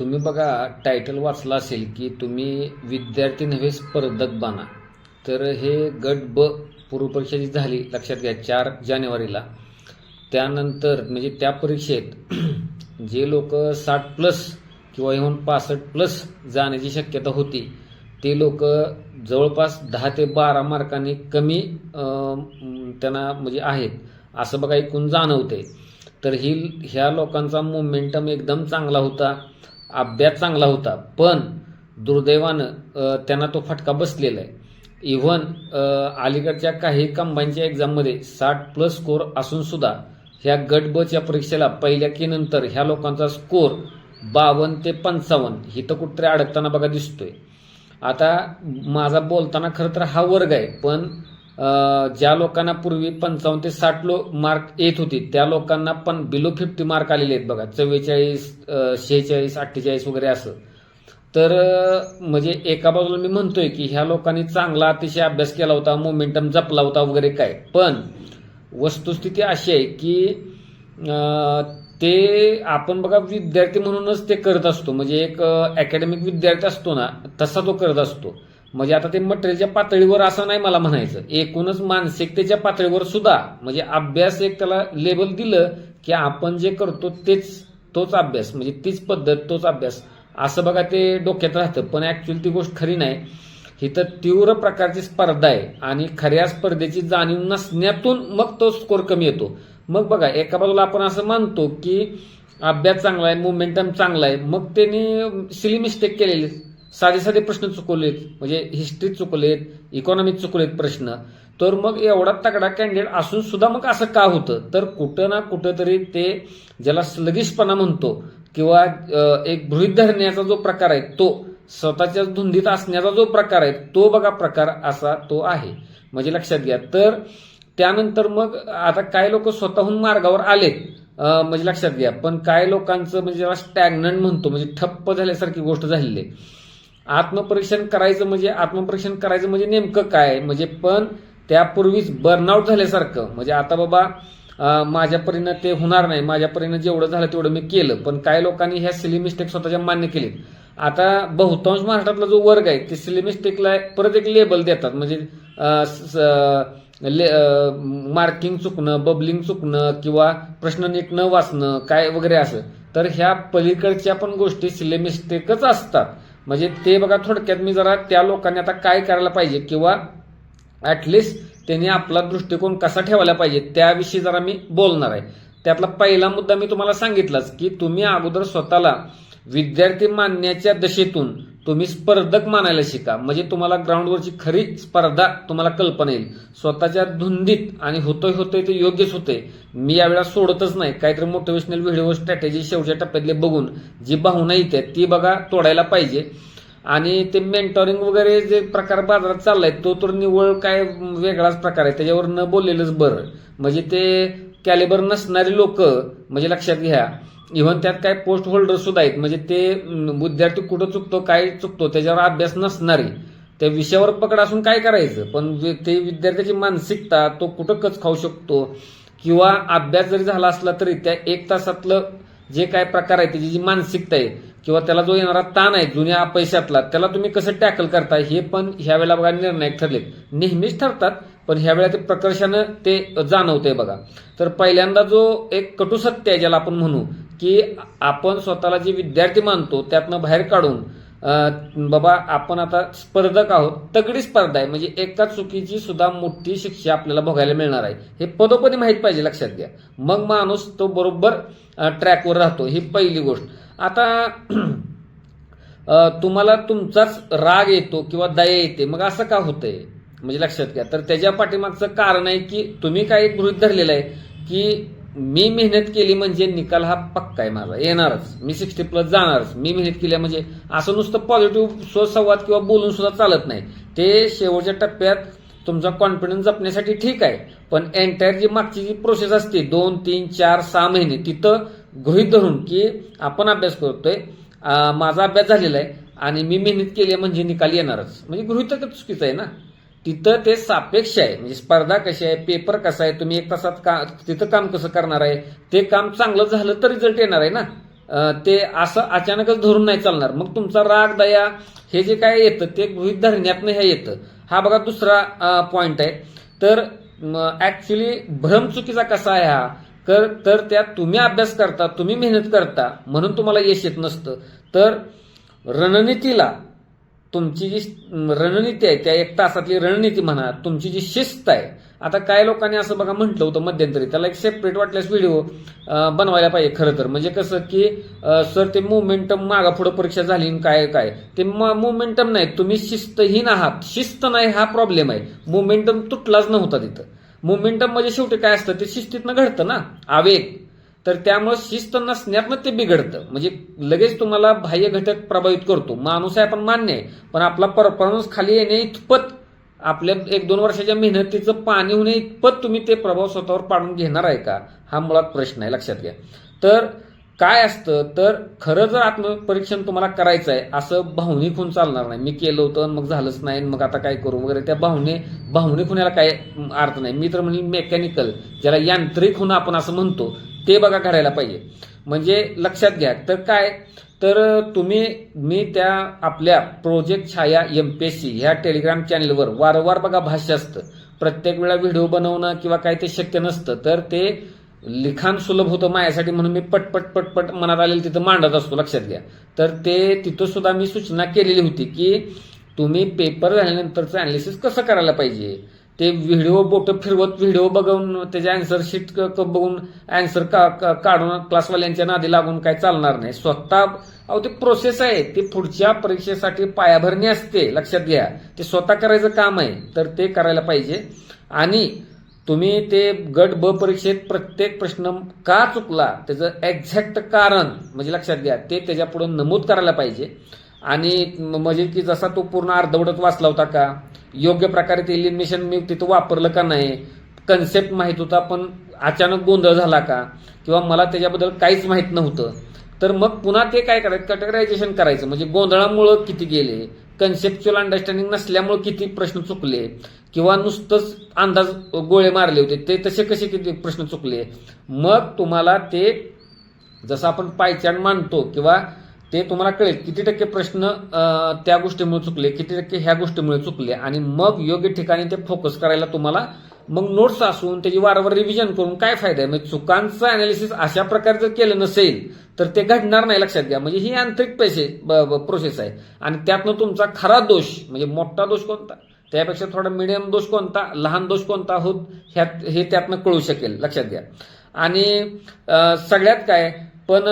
तुम्ही बघा टायटल वाचला असेल की तुम्ही विद्यार्थी नव्हे स्पर्धक बना. तर हे गट ब पूर्वपरीक्षा जी झाली लक्षात घ्या चार जानेवारीला. त्यानंतर म्हणजे त्या परीक्षेत जे लोक साठ प्लस किंवा इव्हन पासष्ट प्लस जाण्याची शक्यता होती ते लोक जवळपास दहा ते बारा मार्कांनी कमी त्यांना म्हणजे आहेत असं बघा एकूण जाणवते तर ही ह्या लोकांचा मोमेंटम एकदम चांगला होता. अभ्यास चांगला होता पण दुर्दैवानं त्यांना तो फटका बसलेला आहे. इव्हन अलीकडच्या काही कंबाईनच्या एक्झाममध्ये साठ प्लस स्कोर असून सुद्धा ह्या गट बच्या परीक्षेला पहिल्या की नंतर ह्या लोकांचा स्कोर बावन्न ते पंचावन्न ही तर कुठेतरी अडकताना बघा दिसतोय. आता माझा बोलताना खरं तर हा वर्ग आहे पण ज्या लोकांना पूर्वी पंचावन्न ते साठ लो मार्क येत होते त्या लोकांना पण बिलो फिफ्टी मार्क आलेले आहेत बघा. चव्वेचाळीस शेहेचाळीस अठ्ठेचाळीस वगैरे असं. तर म्हणजे एका बाजूला मी म्हणतोय की ह्या लोकांनी चांगला अतिशय अभ्यास केला होता मोमेंटम जपला होता वगैरे काय. पण वस्तुस्थिती अशी आहे की ते आपण बघा विद्यार्थी म्हणूनच ते करत असतो. म्हणजे एक अकॅडमिक विद्यार्थी असतो ना तसा तो करत असतो. म्हणजे आता ते मटेरियलच्या पातळीवर असं नाही मला म्हणायचं. एकूणच मानसिकतेच्या पातळीवर सुद्धा म्हणजे अभ्यास एक त्याला लेबल दिलं की आपण जे करतो तेच तोच अभ्यास म्हणजे तीच पद्धत तोच अभ्यास. असं बघा ते डोक्यात राहतं पण ऍक्च्युअली ती गोष्ट खरी नाही. ही तर तीव्र प्रकारची स्पर्धा आहे आणि खऱ्या स्पर्धेची जाणीव नसण्यातून मग तो स्कोर कमी येतो. मग बघा एका बाजूला आपण असं मानतो की अभ्यास चांगला आहे मोमेंटम चांगला आहे मग त्यांनी सिली मिस्टेक केलेली. साधे साधे प्रश्न चुकवलेत म्हणजे हिस्ट्री चुकलेत इकॉनॉमीत चुकलेत प्रश्न. तर मग एवढा तगडा कॅन्डिडेट असून सुद्धा मग असं का होतं? तर कुठं ना कुठं तरी ते ज्याला लगीशपणा म्हणतो किंवा एक गृहित धरण्याचा जो प्रकार आहे तो स्वतःच्या धुंदीत असण्याचा जो प्रकार आहे तो बघा प्रकार असा तो आहे. म्हणजे लक्षात घ्या. तर त्यानंतर मग आता काय लोक स्वतःहून मार्गावर आलेत? म्हणजे लक्षात घ्या. पण काय लोकांचं म्हणजे ज्याला स्टॅग्नंट म्हणतो म्हणजे ठप्प झाल्यासारखी गोष्ट झालेली आहे. आत्मपरीक्षण करायचं म्हणजे आत्मपरीक्षण करायचं म्हणजे नेमकं काय? म्हणजे पण त्यापूर्वीच बर्नआउट झाल्यासारखं. म्हणजे आता बाबा माझ्या परीनं ते होणार नाही. माझ्या परीनं जेवढं झालं तेवढं मी केलं. पण काही लोकांनी ह्या सिली मिस्टेक स्वतःच्या मान्य केली आता बहुतांश महाराष्ट्रातला जो वर्ग आहे ते सिली मिस्टेकला परत एक लेबल देतात. म्हणजे स- ले- मार्किंग चुकणं बबलिंग चुकणं किंवा प्रश्न नीट न वाचणं काय वगैरे असं. तर ह्या पलीकडच्या पण गोष्टी सिले मिस्टेकच असतात. म्हणजे ते बघा थोडक्यात मी जरा त्या लोकांनी आता काय करायला पाहिजे किंवा ॲटलिस्ट त्यांनी आपला दृष्टिकोन कसा ठेवायला पाहिजे त्याविषयी जरा मी बोलणार आहे. त्यातला पहिला मुद्दा मी तुम्हाला सांगितलाच की तुम्ही अगोदर स्वतःला विद्यार्थी मानण्याच्या दशेतून तुम्ही स्पर्धक मानायला शिका. म्हणजे तुम्हाला ग्राउंडवरची खरी स्पर्धा तुम्हाला कल्पना येईल. स्वतःच्या धुंदीत आणि होतोय होतोय ते योग्यच होते मी यावेळेला सोडतच नाही. काहीतरी मोटिवेशनल व्हिडिओ स्ट्रॅटेजी शेवटच्या टप्प्यातले बघून जी भावना येते ती बघा तोडायला पाहिजे. आणि ते मेंटॉरिंग वगैरे जे प्रकार बाजारात चाललाय तो तर निव्वळ काय वेगळाच प्रकार आहे. त्याच्यावर न बोललेलंच बरं. म्हणजे ते कॅलिबर नसणारी लोक म्हणजे लक्षात घ्या इव्हन त्यात काय पोस्ट होल्डर सुद्धा आहेत. म्हणजे ते विद्यार्थी कुठं चुकतो काय चुकतो त्याच्यावर अभ्यास नसणारे. त्या विषयावर पकड असून काय करायचं? पण ते विद्यार्थ्याची मानसिकता तो कुठं कच खाऊ शकतो? किंवा अभ्यास जरी झाला असला तरी त्या एक तासातलं जे काय प्रकार आहे त्याची जी मानसिकता आहे किंवा त्याला जो येणारा ताण आहे जुन्या पैशातला त्याला तुम्ही कसं टॅकल करताय? हे पण ह्या वेळेला बघा निर्णय ठरलेत. नेहमीच ठरतात पण ह्या वेळेला ते प्रकर्षानं ते जाणवतंय बघा. तर पहिल्यांदा जो एक कटुसत्य आहे ज्याला आपण म्हणू की आपण स्वतःला जे विद्यार्थी मानतो त्यातनं बाहेर काढून बाबा आपण आता स्पर्धक आहोत तगडी स्पर्धा आहे. म्हणजे एका चुकीची सुद्धा मोठी शिक्षा आपल्याला बघायला मिळणार आहे. हे पदोपदी माहीत पाहिजे लक्षात घ्या. मग माणूस तो बरोबर ट्रॅकवर राहतो. ही पहिली गोष्ट. आता तुम्हाला तुमचाच राग येतो किंवा दया येते. मग असं का होतंय? म्हणजे लक्षात घ्या. तर त्याच्या पाठीमागचं कारण आहे की तुम्ही काय गृहित धरलेलं आहे की मी मेहनत केली म्हणजे निकाल हा पक्का आहे माझा. येणारच. मी सिक्स्टी प्लस जाणारच. मी मेहनत केली आहे म्हणजे असं नुसतं पॉझिटिव्ह स्वसंवाद किंवा बोलून सुद्धा चालत नाही. ते शेवटच्या टप्प्यात तुमचा कॉन्फिडन्स जपण्यासाठी ठीक आहे. पण एंटायर जी मागची जी प्रोसेस असते दोन तीन चार सहा महिने तिथं गृहित धरून की आपण अभ्यास करतोय माझा अभ्यास झालेला आहे आणि मी मेहनत केली आहे म्हणजे निकाल येणारच. म्हणजे गृहित चुकीचं आहे ना? तिथं ते सापेक्ष आहे. म्हणजे स्पर्धा कशी आहे पेपर कसा आहे तुम्ही एक तासात का तिथं काम कसं करणार आहे ते काम चांगलं झालं तर रिझल्ट येणार आहे ना? ते असं अचानकच धरून नाही चालणार. मग तुमचा राग दया हे जे काय येतं ते गृहित धरण्यातनं हे येतं. हा बघा दुसरा पॉइंट आहे. तर ऍक्च्युली भ्रम चुकीचा कसा आहे हा? तर तर त्यात तुम्ही अभ्यास करता तुम्ही मेहनत करता म्हणून तुम्हाला यश येत नसतं. तर रणनीतीला तुमची जी रणनीती आहे त्या एक तासातली रणनीती म्हणा तुमची जी शिस्त आहे आता काय लोकांनी असं बघा म्हटलं होतं मध्यंतरी त्याला एक सेपरेट वाटल्यास व्हिडिओ बनवायला पाहिजे खरं तर. म्हणजे कसं की सर ते मुवमेंटम मागा पुढं परीक्षा झाली काय काय. ते मोमेंटम नाही तुम्ही शिस्तहीन आहात. शिस्त नाही हा प्रॉब्लेम आहे. मुवमेंटम तुटलाच नव्हता तिथं. मुवमेंटम म्हणजे शेवटी काय असतं ते शिस्तीतनं घडतं ना. आवेग. तर त्यामुळे शिस्त नसण्यातनं ते बिघडतं. म्हणजे लगेच तुम्हाला बाह्य घटक प्रभावित करतो. माणूस आहे आपण मान्य आहे. पण आपला परफॉर्मन्स खाली येणे इतपत आपल्या एक दोन वर्षाच्या मेहनतीचं पाणी होणे इतपत तुम्ही ते प्रभाव स्वतःवर पाडून घेणार आहे का? हा मुळात प्रश्न आहे. लक्षात घ्या. तर काय असतं? तर खरं जर आत्मपरीक्षण तुम्हाला करायचं आहे असं भावनिक होऊन चालणार नाही. मी केलं होतं मग झालंच नाही आणि मग आता काय करू वगैरे. त्या भावने भावनिक होण्याला काय अर्थ नाही. मी तर म्हणेन मेकॅनिकल ज्याला यांत्रिक होणं आपण असं म्हणतो. ते बघा करायला पाहिजे. म्हणजे लक्षात घ्या. तर काय? तर तुम्ही मी त्या आपल्या project Chhaya M P S C ह्या टेलिग्राम चॅनलवर वारंवार बघा भाष्य असतं. प्रत्येक वेळा व्हिडिओ बनवणं किंवा काय ते शक्य नसतं. तर ते लिखाण सुलभ होतं माझ्यासाठी म्हणून मी पटपट पटपट मनात आलेलं तिथं मांडत असतो. लक्षात घ्या. तर ते तिथं सुद्धा मी सूचना केलेली होती की तुम्ही पेपर झाल्यानंतरचं अनालिसिस कसं करायला पाहिजे? ते व्हिडिओ बोट फिरवत व्हिडिओ बघून त्याचे अँसर शीट बघून अँसर का का- काढून क्लासवाल्यांच्या नादी लागून काय चालणार नाही. स्वतः अहो ते प्रोसेस आहे. ते पुढच्या परीक्षेसाठी पायाभरणी असते. लक्षात घ्या. ते स्वतः करायचं काम आहे. तर ते करायला पाहिजे. आणि तुम्ही ते गट ब परीक्षेत प्रत्येक प्रश्न का चुकला त्याचं एक्झॅक्ट कारण म्हणजे लक्षात घ्या. ते त्याच्यापुढे नमूद करायला पाहिजे. आणि म्हणजे की जसा तो पूर्ण अर्धवडत वाचला होता का योग्य प्रकारे ते इलिमिनेशन मी तिथं वापरलं का नाही कन्सेप्ट माहीत होता पण अचानक गोंधळ झाला का किंवा मला त्याच्याबद्दल काहीच माहीत नव्हतं. तर मग पुन्हा ते काय करायचं कॅटेगरायझेशन करायचं म्हणजे गोंधळामुळं किती गेले कन्सेप्च्युअल अंडरस्टँडिंग नसल्यामुळे किती प्रश्न चुकले किंवा नुसतंच अंदाज गोळे मारले होते ते तसे कसे किती प्रश्न चुकले. मग तुम्हाला ते जसं आपण पायचान मानतो किंवा ते तुम्हाला कळेल किती टक्के प्रश्न त्या गोष्टीमुळे चुकले किती टक्के ह्या गोष्टीमुळे चुकले. आणि मग योग्य ठिकाणी ते फोकस करायला तुम्हाला मग नोट्स असून त्याची वारंवार रिव्हिजन करून काय फायदा आहे? म्हणजे चुकांचं अनालिसिस अशा प्रकारे जर केलं नसेल तर ते घडणार नाही लक्षात घ्या. म्हणजे ही आंतरिक पैसे प्रोसेस आहे. आणि त्यातनं तुमचा खरा दोष म्हणजे मोठा दोष कोणता? त्यापेक्षा थोडा मिडियम दोष कोणता? लहान दोष कोणता होत? ह्यात हे त्यातनं कळू शकेल लक्षात घ्या. आणि सगळ्यात काय पण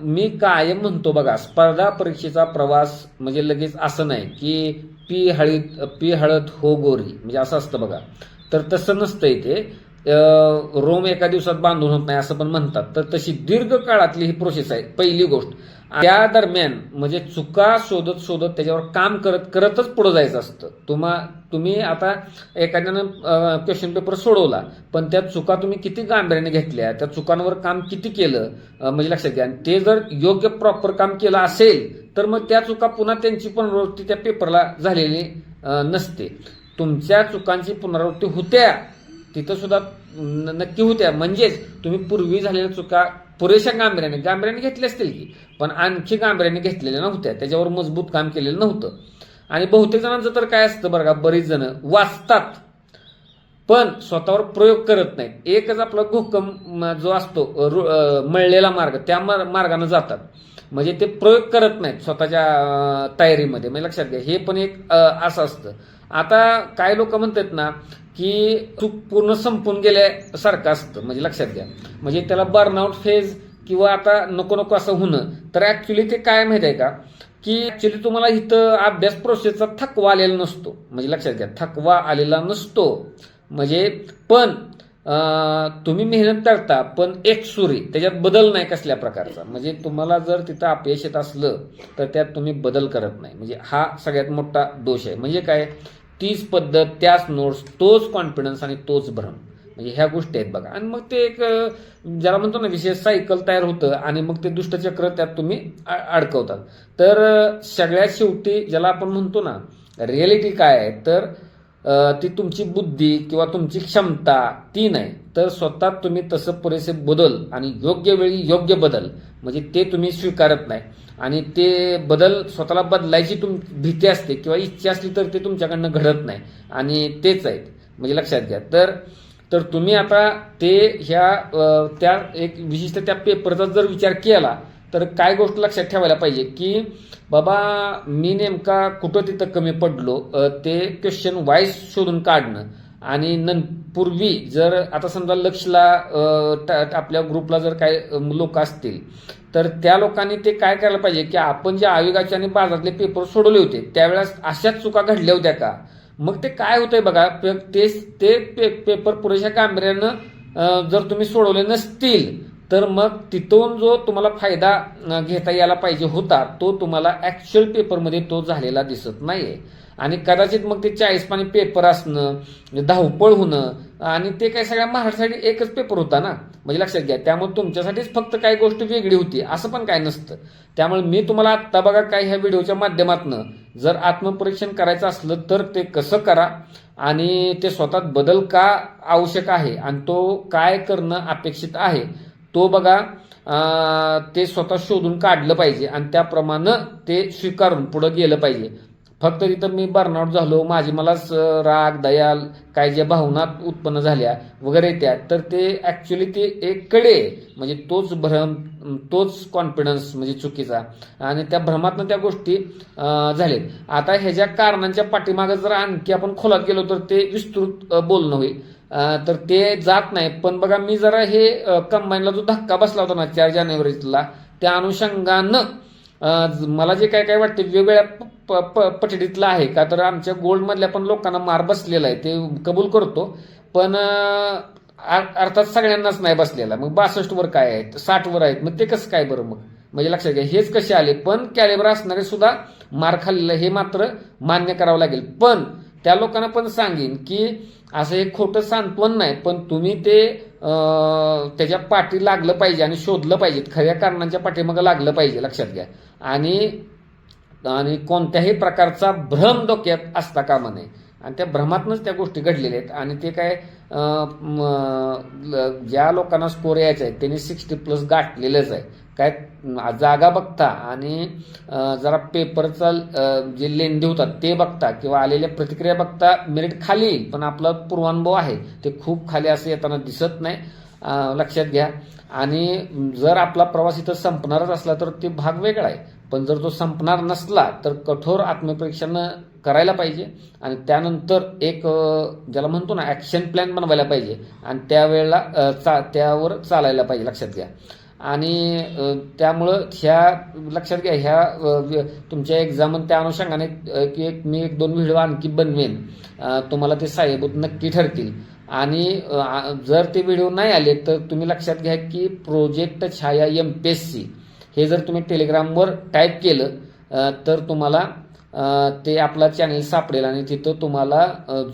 मी कायम म्हणतो बघा स्पर्धा परीक्षेचा प्रवास म्हणजे लगेच असं नाही की पी हळद पी हळद हो गोरी म्हणजे असं असतं बघा. तर तसं नसतं इथे. रोम एका दिवसात बांधून होत नाही असं पण म्हणतात. तर तशी दीर्घ काळातली ही प्रोसेस आहे पहिली गोष्ट. त्या दरम्यान म्हणजे चुका शोधत शोधत त्याच्यावर काम करत करतच पुढे जायचं असतं. तुम्हा तुम्ही आता एखाद्यानं क्वेश्चन पेपर सोडवला पण त्या चुका तुम्ही किती गांभीर्याने घेतल्या त्या चुकांवर काम किती केलं म्हणजे लक्षात घ्या. ते जर योग्य प्रॉपर काम केलं असेल तर मग त्या चुका पुन्हा त्यांची पुनरावृत्ती त्या पेपरला झालेली नसते. तुमच्या चुकांची पुनरावृत्ती होत्या तिथं सुद्धा नक्की होत्या. म्हणजेच तुम्ही पूर्वी झालेल्या चुका पुरेशा गांभीर्याने गांभीर्याने घेतले असतील की पण आणखी गांभीर्याने घेतलेल्या नव्हत्या त्याच्यावर मजबूत काम केलेलं नव्हतं. आणि बहुतेक जणांचं तर काय असतं बरं का बरीच जण वाचतात पण स्वतःवर प्रयोग करत नाहीत. एकच आपला घोकम जो असतो रु- मळलेला मार्ग त्या मार- मार्गाने जातात. म्हणजे ते प्रयोग करत नाहीत स्वतःच्या तयारीमध्ये. म्हणजे लक्षात घ्या हे पण एक असं असतं. आता काय लोक म्हणतात ना की चूक पूर्ण संपून गेल्यासारखं असतं. म्हणजे लक्षात घ्या. म्हणजे त्याला बर्नआउट फेज किंवा आता नको नको असं होणं. तर ॲक्च्युली ते काय माहीत आहे का? की ॲक्च्युली तुम्हाला इथं अभ्यास प्रोसेसचा थकवा आलेला नसतो. म्हणजे लक्षात घ्या थकवा आलेला नसतो. म्हणजे पण तुम्ही मेहनत करता पण एक सुरी त्याच्यात बदल नाही कसल्या प्रकारचा. म्हणजे तुम्हाला जर तिथं अपयश येत असलं तर त्यात तुम्ही बदल करत नाही. म्हणजे हा सगळ्यात मोठा दोष आहे. म्हणजे काय? तीच पद्धत त्याच नोट्स तोच कॉन्फिडन्स आणि तोच भ्रम. म्हणजे ह्या गोष्टी आहेत बघा. आणि मग ते एक ज्याला म्हणतो ना विशेष सायकल तयार होतं आणि मग ते दुष्टचक्र त्यात तुम्ही अडकवतात. तर सगळ्यात शेवटी ज्याला आपण म्हणतो ना रिॲलिटी काय आहे? तर ती तुमची बुद्धी किंवा तुमची क्षमता ती नाही. तर स्वतः तुम्ही तसं पुरेसे बदल आणि योग्य वेळी योग्य बदल म्हणजे ते तुम्ही स्वीकारत नाही. आणि ते बदल स्वतःला बदलायची तुम भीती असते किंवा इच्छा असली तर ते तुमच्याकडनं घडत नाही. आणि तेच आहेत. म्हणजे लक्षात घ्या. तर तर तुम्ही आता ते ह्या त्या एक विशिष्ट त्या पेपरचा जर विचार केला तर काय गोष्ट लक्षात ठेवायला पाहिजे की बाबा मी नेमका कुठं तिथं कमी पडलो ते क्वेश्चन वाईज शोधून काढणं. आणि नं पूर्वी जर आता समजा लक्षला ट- आपल्या ग्रुपला जर काय लोक असतील तर त्या लोकांनी ते काय करायला पाहिजे की आपण जे आयोगाचे आणि बाजारातले पेपर सोडवले होते त्यावेळेस अशाच चुका घडल्या होत्या का? मग ते काय होतंय बघा ते ते पे- पेपर पुरेशा गांभीर्यानं जर तुम्ही सोडवले नसतील तर मग तिथून जो तुम्हाला फायदा घेता यायला पाहिजे होता तो तुम्हाला ॲक्च्युअल पेपरमध्ये तो झालेला दिसत नाहीये. आणि कदाचित मग ते चाळीस पाणी पेपर असणं धावपळ होणं आणि ते काय सगळ्या महाराष्ट्रासाठी एकच पेपर होता ना? म्हणजे लक्षात घ्या त्यामुळे तुमच्यासाठीच फक्त काही गोष्ट वेगळी होती असं पण काय नसतं. त्यामुळे मी तुम्हाला आत्ता बघा काय ह्या व्हिडिओच्या माध्यमातून जर आत्मपरीक्षण करायचं असलं तर ते कसं करा आणि ते स्वतःत बदल का आवश्यक आहे आणि तो काय करणं अपेक्षित आहे तो बघा ते स्वतः शोधून काढलं पाहिजे आणि त्याप्रमाणे ते स्वीकारून पुढं गेलं पाहिजे. फक्त तिथं मी बर्नआउट झालो माझी मला स- राग दयाल काय ज्या भावना उत्पन्न झाल्या वगैरे त्या तर ते ॲक्च्युली ते एक कडे आहे. म्हणजे तोच भ्रम तोच कॉन्फिडन्स म्हणजे चुकीचा. आणि त्या भ्रमातनं त्या गोष्टी झाले आता ह्याच्या कारणांच्या पाठीमागं जर आणखी आपण खोलात गेलो तर ते विस्तृत बोलणं होईल. तर ते जात नाही. पण बघा मी जरा हे कंबाईनला जो धक्का बसला होता ना चार जानेवारीला त्या अनुषंगानं मला जे काय काय वाटते वेगवेगळ्या प- प- प- पठडीतलं आहे का तर आमच्या गोल्डमधल्या पण लोकांना मार बसलेला आहे. ते कबूल करतो. पण अर्थात सगळ्यांनाच नाही बसलेला. मग बासष्ट वर काय आहेत? साठ वर आहेत? मग ते कसं काय बरं मग? म्हणजे लक्षात घ्या हेच कसे आले? पण कॅलेबर असणारे सुद्धा मार खाल्लेलं हे मात्र मान्य करावं लागेल. पण त्या लोकांना पण सांगेन की असं हे खोटं सांत्वन नाही पण तुम्ही ते त्याच्या पाठी लागलं पाहिजे आणि शोधलं पाहिजे. खऱ्या कारणांच्या पाठीमागं लागलं पाहिजे लक्षात घ्या. आणि आणि कोणत्याही प्रकारचा भ्रम डोक्यात असता कामा नये. आणि त्या भ्रमातनंच त्या गोष्टी घडलेल्या आहेत. आणि ते काय ज्या लोकांना स्कोर यायचा आहे त्यांनी सिक्स्टी प्लस गाठलेलंच आहे. काय जागा बघता आणि जरा पेपरचा जे लेंदी होतात ते बघता किंवा आलेल्या प्रतिक्रिया बघता मेरिट खाली येईल पण आपला पूर्वानुभव आहे ते खूप खाली असं येताना दिसत नाही लक्षात घ्या. आणि जर आपला प्रवास इथं संपणारच असला तर ते भाग वेगळा आहे. पण जर तो संपणार नसला तर कठोर आत्मपरीक्षण करायला पाहिजे आणि त्यानंतर एक ज्याला म्हणतो ना ॲक्शन प्लॅन बनवायला पाहिजे आणि त्यावेळेला चा त्यावर चालायला पाहिजे लक्षात घ्या. आणि त्यामुळं ह्या लक्षात घ्या ह्या तुमच्या एक्झाम त्या अनुषंगाने की एक मी एक दोन व्हिडिओ आणखी बनवेन. तुम्हाला ते साहेबूत नक्की ठरतील. आणि जर ते व्हिडिओ नाही आले तर तुम्ही लक्षात घ्या की project Chhaya M P S C हे जर तुम्ही टेलिग्रामवर टाईप केलं तर तुम्हाला ते आपला चॅनल सापडेल. आणि तिथं तुम्हाला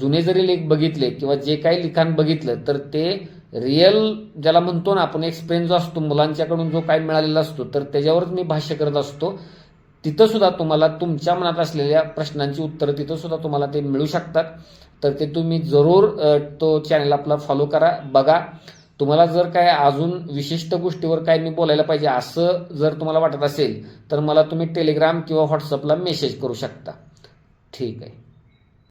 जुने जरी लेख बघितले किंवा जे काही लिखाण बघितलं तर ते रिअल ज्याला म्हणतो ना आपण एक्सपिरियन्स जो असतो मुलांच्याकडून जो काय मिळालेला असतो तर त्याच्यावरच मी भाष्य करत असतो. तिथं सुद्धा तुम्हाला तुमच्या मनात असलेल्या प्रश्नांची उत्तरं तिथं सुद्धा तुम्हाला ते मिळू शकतात. तर ते तुम्ही जरूर तो चॅनल आपला फॉलो करा. बघा तुम्हाला जर काय अजून विशिष्ट गोष्टीवर काय मी बोलायला पाहिजे असं जर तुम्हाला वाटत असेल तर मला तुम्ही टेलिग्राम किंवा व्हॉट्सअपला मेसेज करू शकता. ठीक आहे.